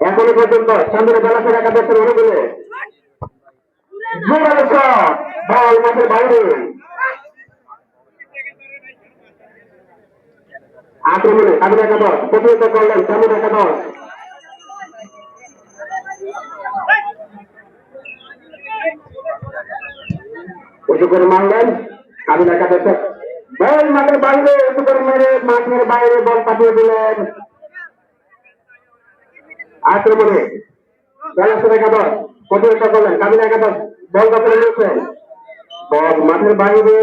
এখনও পর্যন্ত চন্দ্র বেলাসের একাদশের শট বল মাঠের বাইরে আক্রমণে কাবিল একাদশ প্রতিহত করলেন চন্দ্র একাদশ উঁচু করে মারলেন কাবিল একাদশ বল মাঠের বাইরে উঁচু করে মেরে মাঠের বাইরে বল পাঠিয়ে দিলেন। আক্রমণে বেলাসের একাদশ প্রতিহত করলেন কাবিল একাদশ বল দখলে নিয়েছেন। বল মাঠের বাইরে।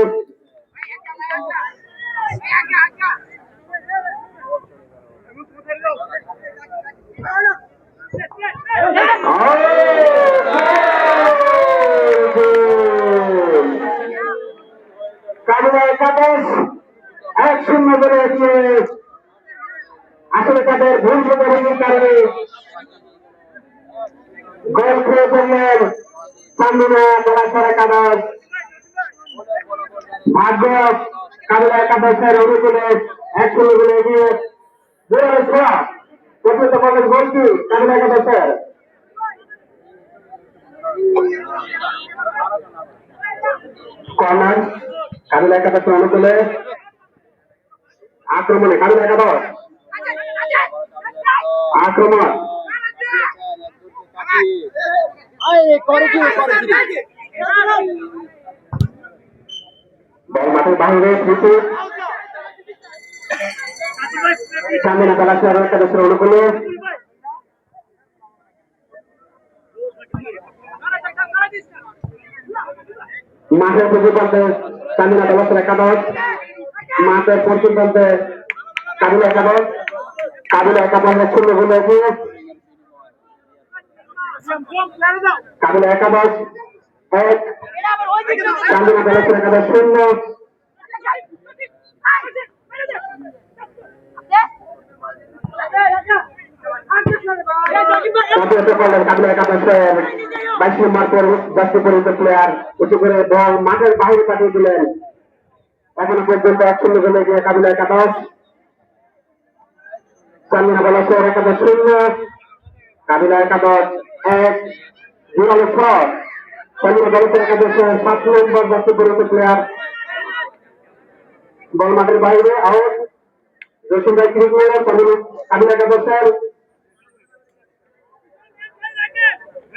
আসলে তাদের ভুল বোঝাবুঝির কারণে গোল খেয়ে ফেললেন চান্দিনা জলাশয় একাদশ ভাগ্য কাবিলা একাদশের অনুকূলে এক শূন্য করে এগিয়ে পদের গোলটি কাবিলা একাদশের কর্নার কাবিলা একাদশের অনুকূলে আক্রমণে কাবিলা একাদশ আক্রমণ। বল মাঠের বাইরে ফিটে। চান্দিনা জলাশয় একাদশের অনুকূলে পূর্ব প্রান্তে চান্দিনা জলাশয় একাদশ পশ্চিম প্রান্তে কাবিলা একাদশ কাবিলা একাদশ এক শূন্য গোলে এগিয়ে কাবিলা একাদশ এক চান্দিনা জলাশয় একাদশ শূন্য। প্রতিহত করলেন কাবিলা একাদশের বাইশ নম্বর পর দশটি পরিচিত প্লেয়ার উঁচু করে বল মাঠের বাইরে পাঠিয়ে দিলেন। এখনও পর্যন্ত এক শূন্য গোলে গিয়ে কাবিলা একাদশ। চান্দিনা জলাশয়ের একাদশ শূন্য। কাবিলা একাদশ এক জোরালো শট চান্দিনা জলাশয় একাদশের সাত নম্বর দশটি পরিচিত প্লেয়ার বল মাঠের বাইরে, আউট। রসুন ভাই ক্রিকেট কাবিলা একাদশের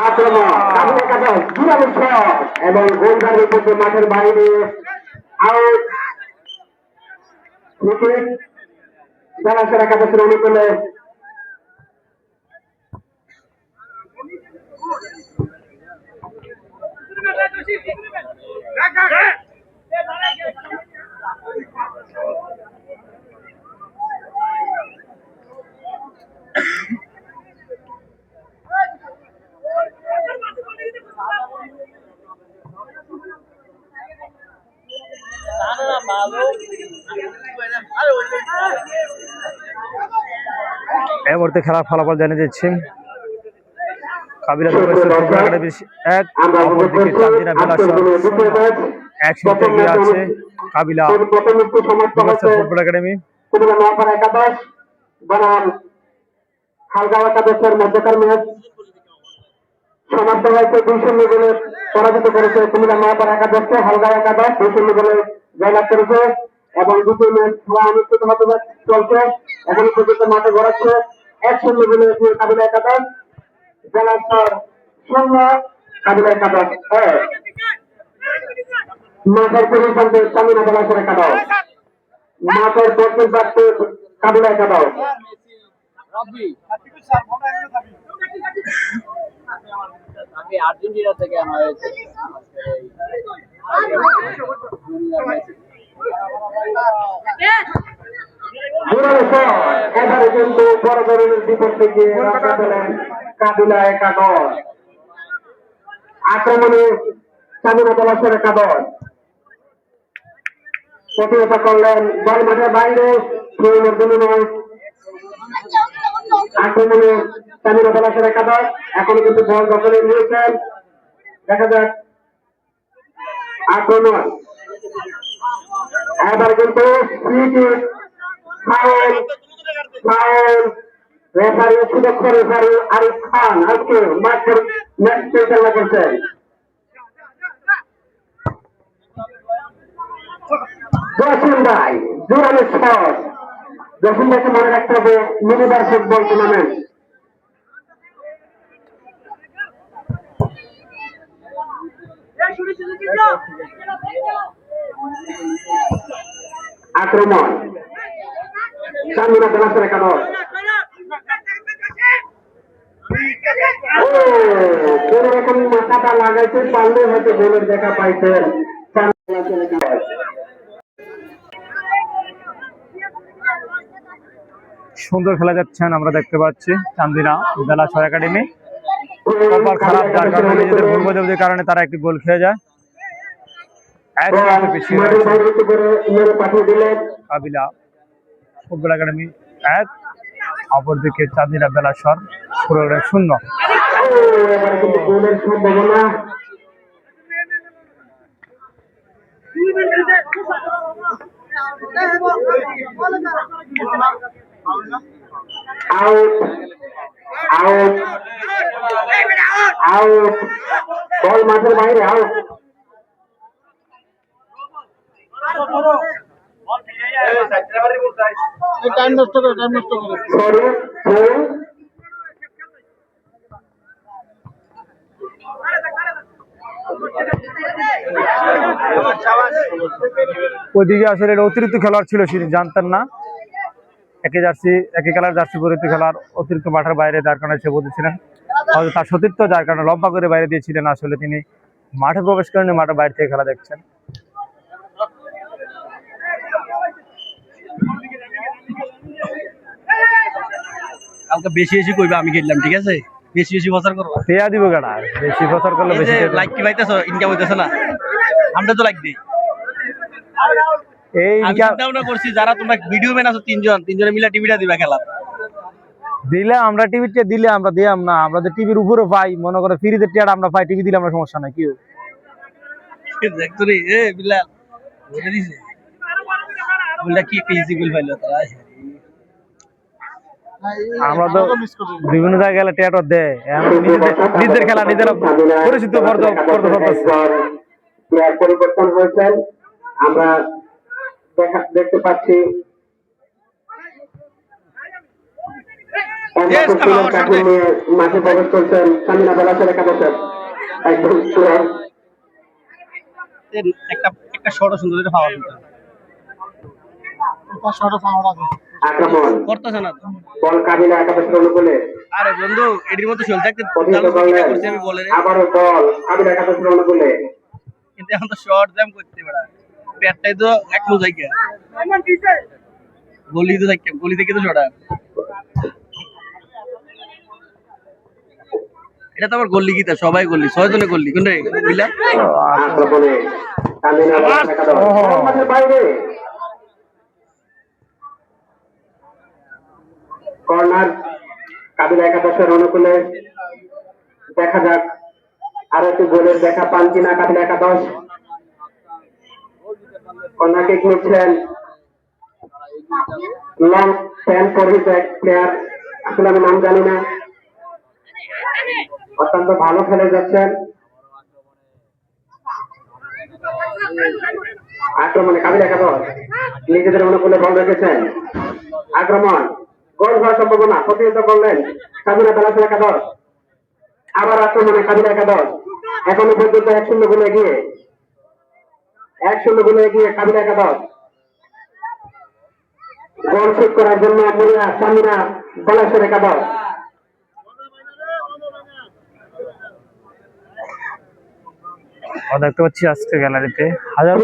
আক্রমণ কাবিলা একাদশ জোরালো শট এবং গোলদার বিপক্ষে মাঠের বাইরে আউট ক্রিকেট অনুকূলে এই মুহূর্তে খেলার ফলাফল জানিয়ে দিচ্ছি। কাবিলা দুবাইশের ফুটবল একাডেমি এক অপরদিকে চান্দিনা বেলা এক শূন্য এগিয়ে আছে। Kabila football academy. মধ্যকার ম্যাচ। সমাপ্ত হয়েছে দুই শূন্য গোলে পরাজিত করেছে কুমিল্লা নোয়াপাড়া একাদশকে হালগাঁও একাদশ দুই শূন্য গোলে জয়লাভ করেছে। এবং ম্যাচ খেলা অনুষ্ঠিত হতে চলছে। এখন পর্যন্ত মাঠে গড়াচ্ছে এক শূন্য গোলে এগিয়ে কাবিলা একাদশ জলাশয় শূন্য কাবিলা কাদক এক মাঠের পরিসংখ্য চামিনা জলাশয় দক্ষিণ কাবিলা কাদক আর্জেন্টিনা থেকে আনা হয়েছে। দুরাশয় এবারে কিন্তু বড় ধরনের বিপক্ষে গিয়ে রক্ষা পেলেন আক্রমণে চামিনা জলাশয়ের কাদর প্রতিহত করলেন বল মাঠের বাইরে আক্রমণে চামিনা জলাশয়ের কাদর এখনও কিন্তু বল দখলে নিয়েছেন। দেখা যাক। আক্রমণ। এবার কিন্তু ফাউল রেফারি সুদক্ষ রেফারি আরিফ খান আজকে মাঠের ম্যাচ পরিচালনা করছেন। জসিম ভাই জোরালো শট জসিম ভাইকে মনে রাখতে হবে মিনিবার ফুটবল টুর্নামেন্ট আক্রমণ। কোন রকম মাথাটা লাগাইতে পারলে হয়তো গোলের দেখা কাদর সুন্দর খেলা যাচ্ছেন আমরা দেখতে পাচ্ছি চান্দিনা বেলাশয় একাডেমি। কপাল খারাপ যার কারণে নিজেদের ভুল বোঝাবুঝির কারণে তারা একটি গোল খেয়ে যায়। কাবিলা ফুটবল একাডেমি এক অপরদিকে চান্দিনা বেলাসর পুরো শূন্য। বাইরে টাইম নষ্ট করে টাইম নষ্ট করে। আসলে এটা অতিরিক্ত খেলোয়াড় ছিল সেটি জানতেন না। একই জার্সি, একই কালার জার্সি পরিচিত খেলার অতিরিক্ত মাঠের বাইরে যার কারণে সে বলেছিলেন হয়তো তার সতীর্থ যার কারণে লম্বা করে বাইরে দিয়েছিলেন, আসলে তিনি মাঠে প্রবেশ করেন মাঠের বাইরে থেকে খেলা দেখছেন। কালকে বেশি বেশি কইবা আমি খেললাম ঠিক আছে? বেশি বেশি করব। পেয়া দিব বেশি প্রচার করলে বেশি লাইক কি পাইতেছ? ইনকাম হইতেছে না। আমরা তো লাইক দিই। এই ইনকাম করছি যারা তোমরা ভিডিও আছো তিনজন তিনজনে মিলে টিভিটা দিবা খেলা। দিলে আমরা টিভিতে দিলে আমরা দিয়াম না। আমরা যে টিভির উপরে পাই মনে করে ফ্রিতে টিয়ার আমরা পাই টিভি দিলে আমরা সমস্যা নাই কি দেখতো রে এ বিলাল বুঝে দিছে? বলটা কি ইজি গোল তারা আমরা তো বিভিন্ন জায়গায় গেলে টিয়ার দেয়। নিজেদের খেলা নিজেরা পরিচিত করতে করতে পারতেছে পরিবর্তন হয়েছেন। আমরা দেখতে পাচ্ছি। মাঠে প্রবেশ করছেন। সামিনা কাছে একদম একটা একটা শর্ট সুন্দর পাওয়া যেত আক্রমণ। করতেছে না বল কাবিলা একাদশের অনুকূলে। আরে বন্ধু এটির মতো চলতে একটা প্রতিহত দারুণ করলেন করছি আমি বলে আবারও বল কাবিলা একাদশের অনুকূলে। কিন্তু এখন তো শর্ট জ্যাম করতে পারা পেটটাই তো এক মো জায়গা গলি তো থাকে গলি থেকে তো ছড়া এটা তো আবার গল্লি গীতা সবাই গল্লি ছয় জনে গল্লি কোনটা বুঝলা আক্রমণে বাইরে। কর্নার কাবিলা একাদশের অনুকূলে দেখা যাক। আর একটু গোলের দেখা পান কিনা কাবিলা একাদশ। কর্নারকে নিচ্ছেন লং প্যান্ট পরিহিত এক প্লেয়ার। আসলে আমি নাম জানি না। অত্যন্ত ভালো খেলে যাচ্ছেন। আক্রমণে কাবিল একাদশ। নিজেদের অনুকূলে বল রেখেছেন। আক্রমণ। গোল হওয়ার সম্ভাবনা প্রতিহত করলেন কাবিলা বেলাসের একাদশ। আবার আক্রমণে কাবিলা একাদশ। এখনও পর্যন্ত এক শূন্য গোলে এগিয়ে এক শূন্য গোলে এগিয়ে কাবিলা একাদশ। গোল শোধ করার জন্য মরিয়া সামিনা বলাসের একাদশ। দেখতে পাচ্ছি আজকে গ্যালারিতে হাজার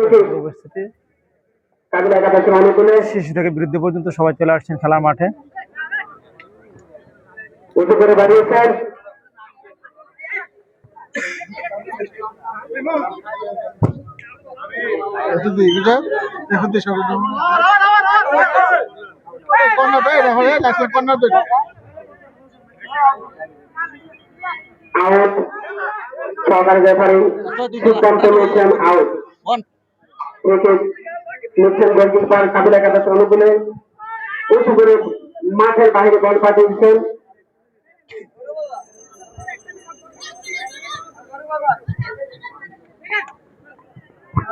উপস্থিতি। শিশু থেকে বৃদ্ধ পর্যন্ত সবাই চলে আসছেন খেলার মাঠে উঁচু করে বাড়িয়েছেন এত দিই বুঝা এখন তো সব কন্যা তো এটা হয়ে লাস্ট কন্যা তো আউট সহকারী ব্যাপারী সিদ্ধান্ত নিয়েছেন আউট ওয়ান উইকেট নিচ্ছেন গোলকিপার কাবিলা একাদশ অনুকূলে উঁচু করে মাঠের বাইরে বল পাঠিয়েছেন।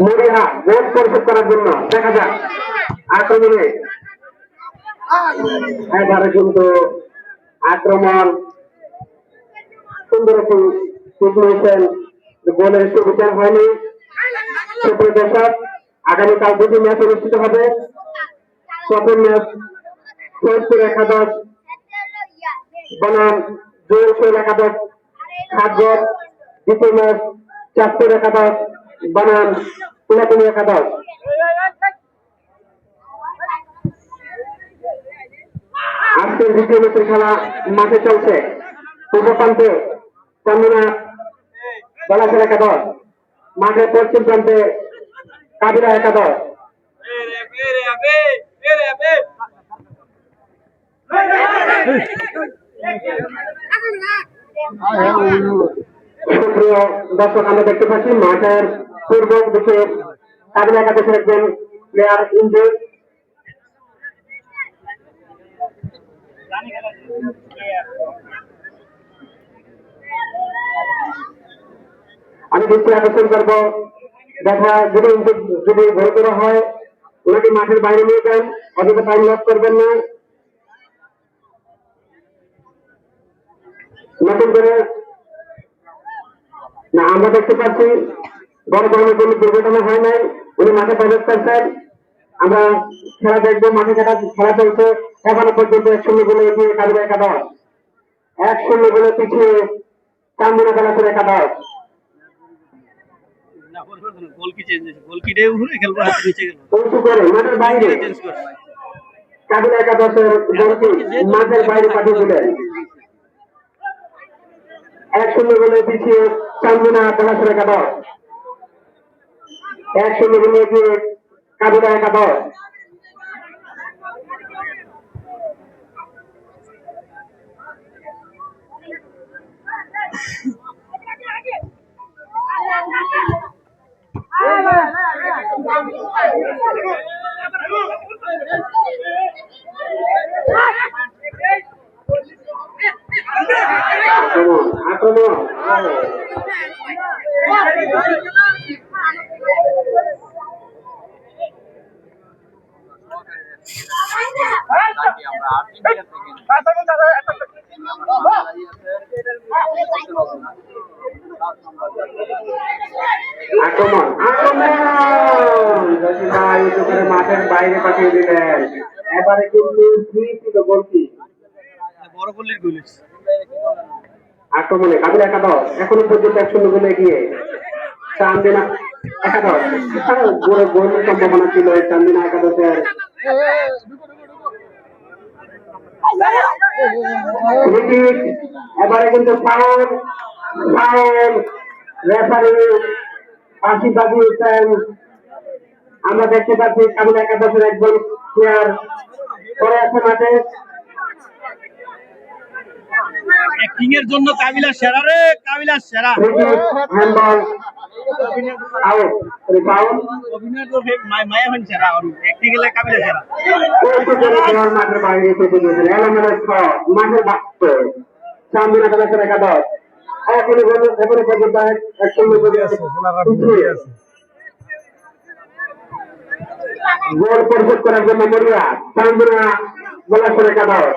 মরিহা গোল পরিশোধ করার জন্য দেখা যাক। আক্রমণে এবারে কিন্তু আক্রমণ। সুন্দর একটি সিচুয়েশন সুবিচার হয়নি। সুপ্রিয় দর্শক, আগামীকাল দুটি ম্যাচ অনুষ্ঠিত হবে। প্রথম ম্যাচ সৈয়দপুর একাদশ, বনাম জোর একাদশ খাদ্যর দ্বিতীয় ম্যাচ চাঁদপুর একাদশ বনাম পুরাতনী একাদশ আজকের দ্বিতীয় ম্যাচের খেলা মাঠে চলছে। পূর্ব প্রান্তে চান্দনা বলাসের একাদশ। মাঠের পশ্চিম প্রান্তে কাবিরা একাদশ। দর্শক, আমরা দেখতে পাচ্ছি মাঠের পূর্ব একাদশের একজন আমি দৃষ্টি আকর্ষণ করব। দেখা যদি যদি করা হয়, ওনাকে মাঠের বাইরে নিয়ে যান। অযথা টাইম লস করবেন না। নতুন করে না, আমরা দেখতে পাচ্ছি বড় ধরনের কোনো দুর্ঘটনা হয় নাই উনি মাঠে প্রবেশ করছেন আমরা খেলা দেখব মাঠে খেলা খেলা চলছে। এখনও পর্যন্ত এক শূন্য বলে এগিয়ে কাবিরা একাদশ এক শূন্য বলে পিছিয়ে চান্দিনা খেলা একাদশ গোল। গোল গেল করে? মাঠের বাইরে। কাবিলা একাদশের দলকে মাঠের বাইরে পাঠিয়ে দিলেন এক শূন্য গোলে পিছিয়ে চান্দিনা পলাশের একাদশ এক লেভেলের এগিয়ে কাবিলা একাদশ আক্রমণ আক্রমণ আমরা আর্জেন্টিনা থেকে আক্রমণ আক্রমণ জসিম ভাই উঁচু করে মাঠের বাইরে পাঠিয়ে দিলেন এবারে কিন্তু ফ্রি ছিল গোলকি বড় গোলের আক্রমণে একাদশ, এখনও পর্যন্ত এক শূন্য গোলে এগিয়ে। চান্দিনা একাদশ গোলে গোলের সম্ভাবনা ছিল চান্দিনা একাদশের। এবারে কিন্তু ফাউল ফাউল। রেফারি ফাঁসি বাজিয়েছেন। আমরা দেখতে পাচ্ছি কাবিলা একাদশের একজন প্লেয়ার পরে আছে মাঠে। অ্যাক্টিং এর জন্য কাবিলা সেরা রে, কাবিলা সেরা। গোল পরিশোধ করার জন্য মরিয়া চান্দুরা বলা করে একাদশ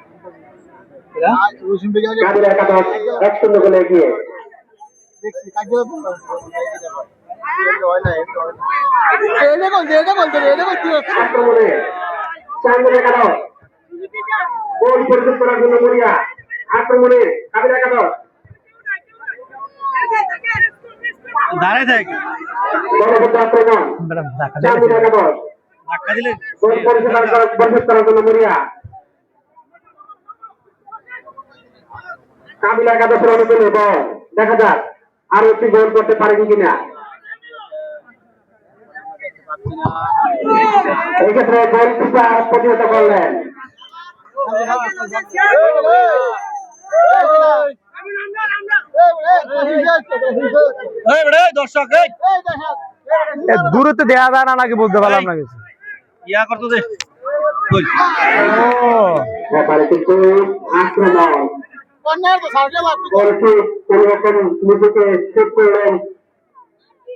কাবিল একাদশ এক শূন্য গোলে এগিয়ে আক্রমণে চান্দুরা একাদশ গোল পরিশোধ করার জন্য মরিয়া আক্রমণে কাবিল একাদশ দাঁড়ায় থাকে। আক্রমণ ম্যাডাম একাদশ গোল পরিশোধ করার জন্য মরিয়া। কাবিলা একাদশের অনুকূলে বল দেখা যাক আরও একটি গোল করতে পারেন কিনা। এই ক্ষেত্রে গোল কিপার প্রতিহত করলেন। দর্শক দূরত্ব দেয়া যায় না নাকি বলতে পারলাম না কিছু। ইয়া করতো দে ও ব্যাপারে কিন্তু আক্রমণ। কোন রকম নিজেকে সেট করলেন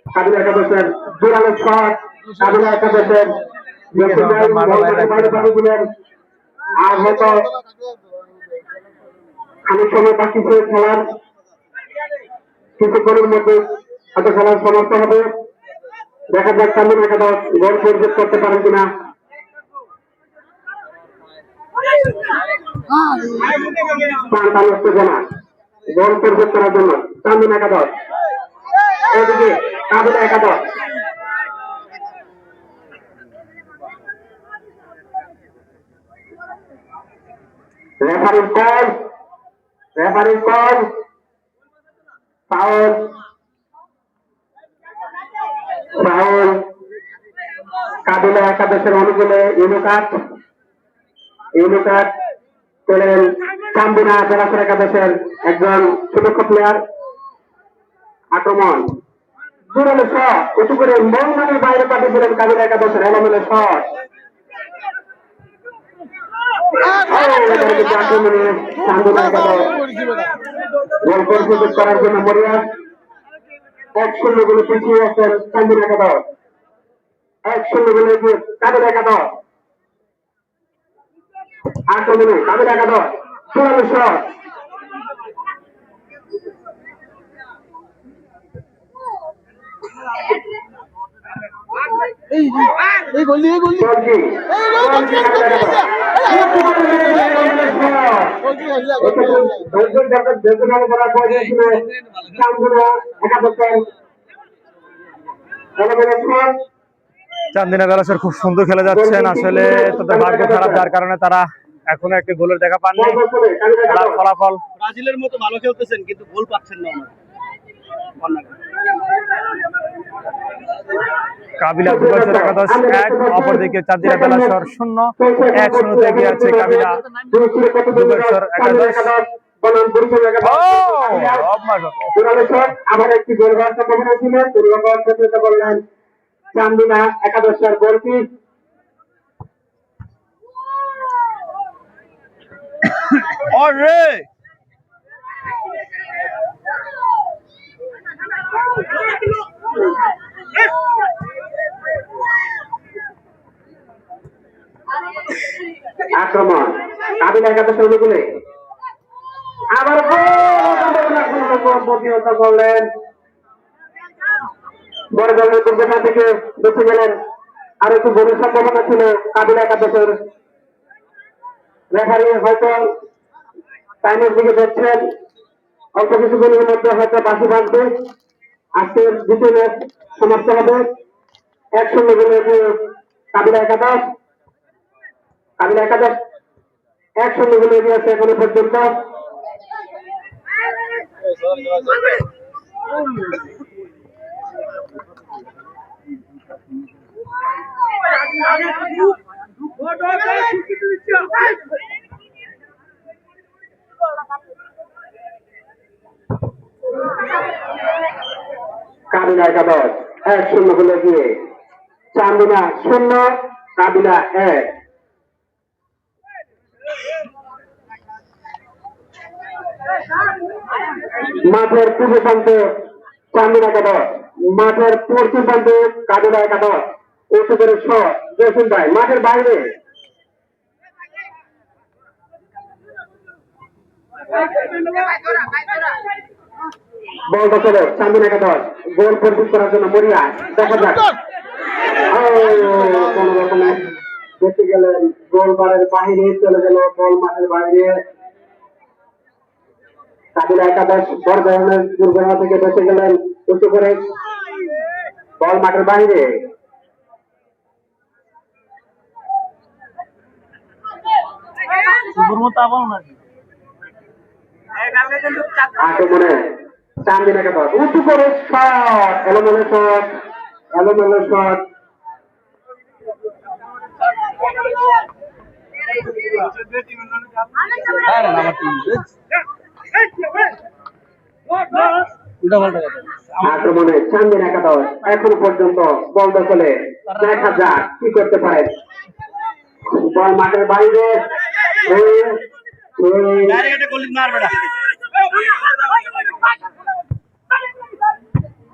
কাবিলা একাদশের জোরালো শট কাবিলা একাদশের বাইরে পাঠিয়ে দিলেন আর হয়তো অনেক সময় বাকি ছিল খেলার। কিছুক্ষণের মধ্যে হয়তো খেলার সমাপ্ত হবে। দেখা যাক কেমন একাদশ গোল পরিশোধ করতে পারেন কিনা। পাঁচ উত্তেজনা গোল পরিশোধ করার জন্য। চান্দিন একাদশ। এদিকে একাদশ। রেফারির কল রেফারির কল ফাউল ফাউল কাবিলা একাদশের অনুকূলে ইউনুকাট ইউনুকাট পেলেন চান্দিনা জেলাসের একাদশের একজন সুদক্ষ প্লেয়ার আক্রমণ। জোরালো শট, উঁচু করে বাইরে পাঠিয়ে দিলেন কাবিলা একাদশের শট। এক শূন্য গোলে পিছিয়ে আছেন চান্দিনা একাদশ। এক শূন্য গোলে এগিয়ে একাদশ। আক্রমণে কাবিলা একাদশ এই এই গলি এই গলি চান্দিনা বেলাসের খুব সুন্দর খেলে যাচ্ছেন। আসলে তাদের ভাগ্য খারাপ যার কারণে তারা এখনও একটি গোলের দেখা পাননি। খেলার ফলাফল। ব্রাজিলের মতো ভালো খেলতেছেন কিন্তু গোল পাচ্ছেন না কাবিলা দুবাইশের একাদশ এক অপরদিকে বেলাসর শূন্য এক শূন্যতে এগিয়ে আছে কাবিলা একাদশ। আবার একটি গোল হওয়ার ছিল পূর্ববঙ্গ ক্ষেত্রে বললেন চান্দিনা একাদশের ওরে আক্রমণ। কাবিলা একাদশের অনুকূলে আবার প্রতিহত করলেন। বড় দলের দুর্ঘটনা থেকে বেঁচে গেলেন। আর একটু গোলের সম্ভাবনা ছিল কাবিলা একাদশের রেফারি হয়তো টাইমের দিকে দেখছেন অল্প কিছু দিনের মধ্যে হয়তো বাসি বাঁধবে আজকের দ্বিতীয় ম্যাচ সমাপ্ত হবে এক শূন্য গোলে কাবিলা একাদশ কাবিলা একাদশ এক শূন্য গোলে এগিয়ে আছে এখনও পর্যন্ত কাবিলা একাদশ, এক শূন্য গোলে এগিয়ে চান্দিনা শূন্য, কাবিলা এক। মাঠের পূর্ব প্রান্তে, চান্দিনা একাদশ। মাঠের পশ্চিম প্রান্তে, কাবিলা একাদশ। উত্তরের ছ জসিম ভাই, মাঠের বাইরে। বল দখলে চান্দিনা একাদশ গোল পরিশোধ করার জন্য মরিয়া দেখা যাক। কোন রকমে দেখতে গেলেন গোল বারের বাহিরে চলে গেল বল মাঠের বাইরে। কাবিলা একাদশ বড় ধরনের দুর্ঘটনা থেকে বেঁচে গেলেন উঁচু করে। বল মাঠের বাইরে। মতো আবার নাকি আক্রমণে চান্দিনা একাদশ উঁচু করে শট এলোমেলো শট এলোমেলো শট। আক্রমণে চান্দিন একাদশ এখন পর্যন্ত বল দখলে। দেখা যাক কি করতে পারে। বল মাঠের বাইরে। এই, ডাইরেক্ট মার বেটা।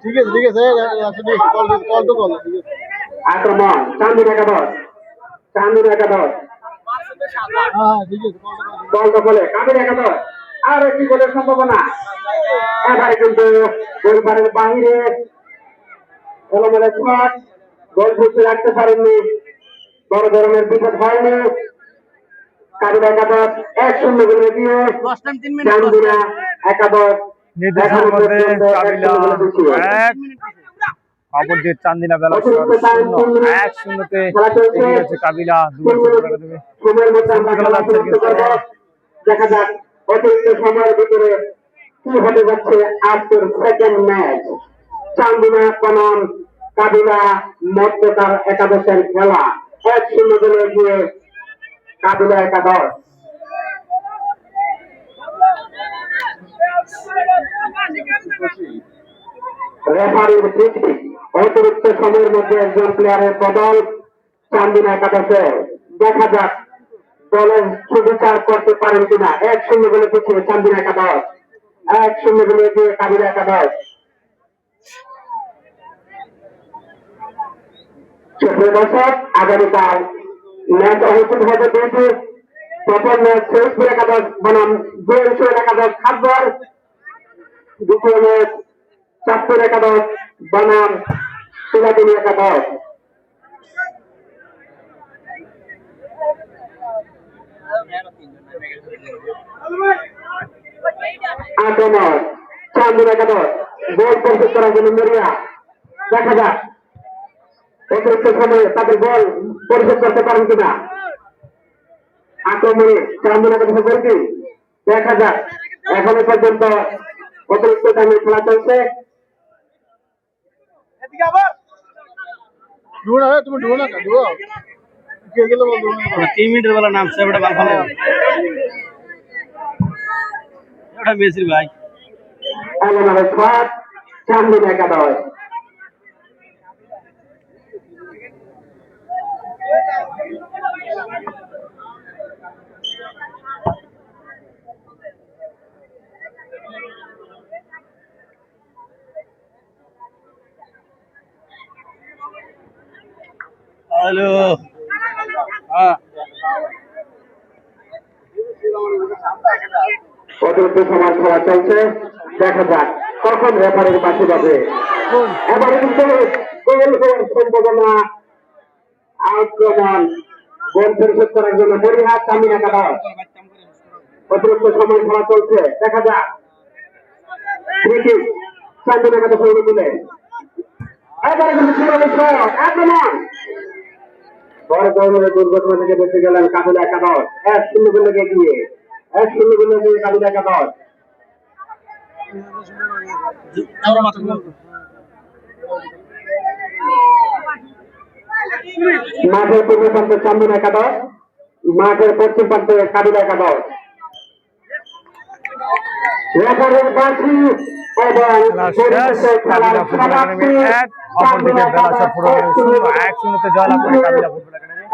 ঠিক আছে ঠিক আছে আসলে কল কল তো কল ঠিক আছে। আক্রমণ চান্দিন একাদশ চান্দিন একাদশ। হ্যাঁ হ্যাঁ ঠিক আছে কল তো বল একাদশ। আর একটি গোলের সম্ভাবনা এবারে কিন্তু গোলবারের বাইরে এলোমেলো শট গোল বুঝতে রাখতে পারেননি বড় ধরনের বিপদ হয়নি। কাবির একাদশ এক শূন্য গোলে দিয়ে দশ একাদশ নির্দেশের মধ্যে কাবিলা। এক চান্দিনা বেলা অতিরিক্ত শূন্য এক শূন্যতে এগিয়ে কাবিলা দুই সময়ের দেখা যাক অতিরিক্ত ভিতরে কি হতে যাচ্ছে আজকের সেকেন্ড ম্যাচ চান্দিনা বনাম কাবিলা মধ্যকার একাদশের খেলা। এক শূন্য গোলে গিয়ে কাবিলা একাদশ। রেফারির দৃষ্টি অতিরিক্ত সময়ের মধ্যে একজন প্লেয়ারের বদল চান্দিনা একাদশে। দেখা যাক দলের সুবিচার করতে পারেন কিনা। এক শূন্য বলে পিছিয়ে চান্দিনা একাদশ। এক শূন্য বলে এগিয়ে কাবিলা একাদশ। দর্শক, আগামীকাল ম্যাচ অনুষ্ঠিত হবে দুইটি প্রথম ম্যাচ শহীদপুর একাদশ বনাম দুয়েশ্বর একাদশ খাদ্যর দ্বিতীয় ম্যাচ একাদশ বনাম শিলাদিনী একাদশ। আক্রমণ চান্দুর একাদশ, গোল করার জন্য মরিয়া দেখা যাক, অতিরিক্ত সময়ে তাদের বল পরিশোধ করতে পারেন কিনা। আক্রমণে চান্দুর একাদশ বলছি দেখা যাক এখনও পর্যন্ত অতিরিক্ত টাইমে খেলা চলছে। ডুবো না তুমি ডুবো না ডুবো। কে গেলে বল ডুবো না তিন মিনিটের বেলা নামছে ওটা বাল ওটা মেসির ভাই। এলোমেলো শট চান্দিন একাদশ হ্যালো হ্যাঁ অতিরিক্ত সময় খেলা চলছে দেখা যাক কখন যাবে এবারে কিন্তু সম্ভাবনা আক্রমণ গোল পরিশোধ করার জন্য মরিহাট চান্দিন একাদশ অতিরিক্ত সময় খেলা চলছে দেখা যাক। ক্রিকেট চান্দনা কথা সৌরভ দিলে এবারে কিন্তু ছিল আক্রমণ। বড় ধরনের দুর্ঘটনা থেকে বেঁচে গেলেন কাবুল একাদশ এক শূন্য গোলে এগিয়ে এক শূন্য গোলে এগিয়ে কাবুল একাদশ মাঠের পূর্ব প্রান্তে চান্দন একাদশ মাঠের পশ্চিম প্রান্তে কাবিল একাদশ। রেফারের এবং এক অপরদিকে বেলাসা ফুটবল এক শূন্যতে জয়লাভ করে কাবিলা ফুটবল একাডেমি।